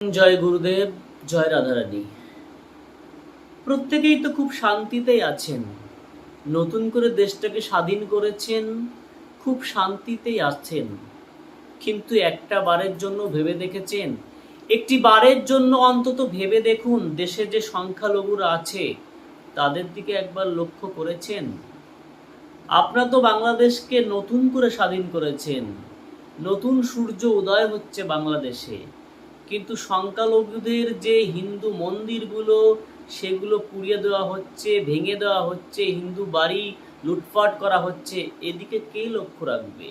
জয় গুরুদেব, জয় রাধারানী। প্রত্যেকেই তো খুব শান্তিতেই আছেন। নতুন করে দেশটাকে স্বাধীন করেছেন, খুব শান্তিতেই আছেন। কিন্তু একটা বারের জন্য ভেবে দেখেছেন? একটি বারের জন্য অন্তত ভেবে দেখুন দেশে যে সংখ্যালঘুরা আছে, তাদের দিকে একবার লক্ষ্য করেছেন? আপনারা তো বাংলাদেশকে নতুন করে স্বাধীন করেছেন। নতুন সূর্য উদয় হচ্ছে বাংলাদেশে। কিন্তু সংখ্যালঘুদের যে হিন্দু মন্দিরগুলো, সেগুলো পুড়িয়ে দেওয়া হচ্ছে, ভেঙে দেওয়া হচ্ছে, হিন্দু বাড়ি লুটপাট করা হচ্ছে, এদিকে কে লক্ষ্য রাখবে?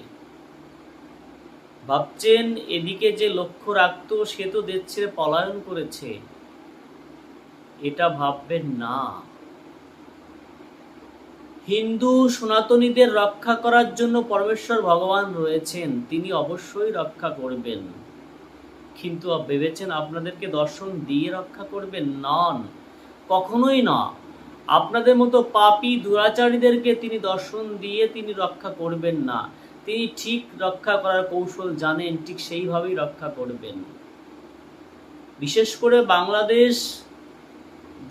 ভাবছেন এদিকে যে লক্ষ্য রাখতো, সে তো দেশ ছেড়ে পলায়ন করেছে। এটা ভাববেন না। হিন্দু সনাতনীদের রক্ষা করার জন্য পরমেশ্বর ভগবান রয়েছেন, তিনি অবশ্যই রক্ষা করবেন। কিন্তু ভেবেছেন আপনাদেরকে দর্শন দিয়ে রক্ষা করবেন নন। কখনোই না। আপনাদের মতো পাপী দুরাচারীদেরকে তিনি দর্শন দিয়ে তিনি রক্ষা করবেন না। তিনি ঠিক রক্ষা করার কৌশল জানেন, ঠিক সেইভাবেই রক্ষা করবেন। বিশেষ করে বাংলাদেশ,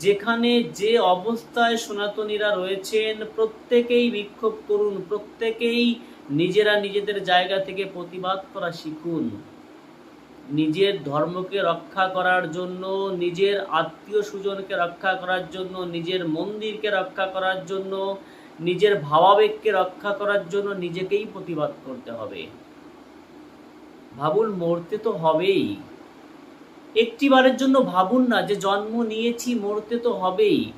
যেখানে যে অবস্থায় সনাতনীরা রয়েছেন, প্রত্যেকেই বিক্ষোভ করুন, প্রত্যেকেই নিজেরা নিজেদের জায়গা থেকে প্রতিবাদ করা শিখুন। নিজের ধর্মকে রক্ষা করার জন্য, নিজের আত্মীয় স্বজনকে রক্ষা করার জন্য, নিজের মন্দিরকে রক্ষা করার জন্য, নিজের ভাবাবেগকে রক্ষা করার জন্য নিজেকেই প্রতিবাদ করতে হবে। ভাবুন, মরতে তো হবেই। একটিবারের জন্য ভাবুন না যে জন্ম নিয়েছি, মরতে তো হবেই।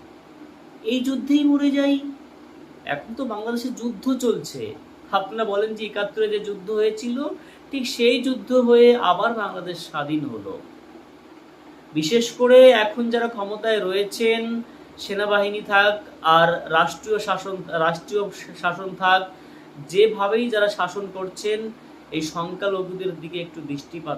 এই যুদ্ধেই মরে যাই। এখন তো বাংলাদেশে যুদ্ধ চলছে। আপনারা বলেন যে একাত্তরে যে যুদ্ধ হয়েছিল, ঠিক সেই যুদ্ধ হয়ে আবার বাংলাদেশ স্বাধীন হলো। বিশেষ করে এখন যারা ক্ষমতায় রয়েছেন, সেনাবাহিনী থাক আর রাষ্ট্রীয় শাসন রাষ্ট্রীয় শাসন থাক, যেভাবেই যারা শাসন করছেন, এই সংখ্যালঘুদের দিকে একটু দৃষ্টিপাত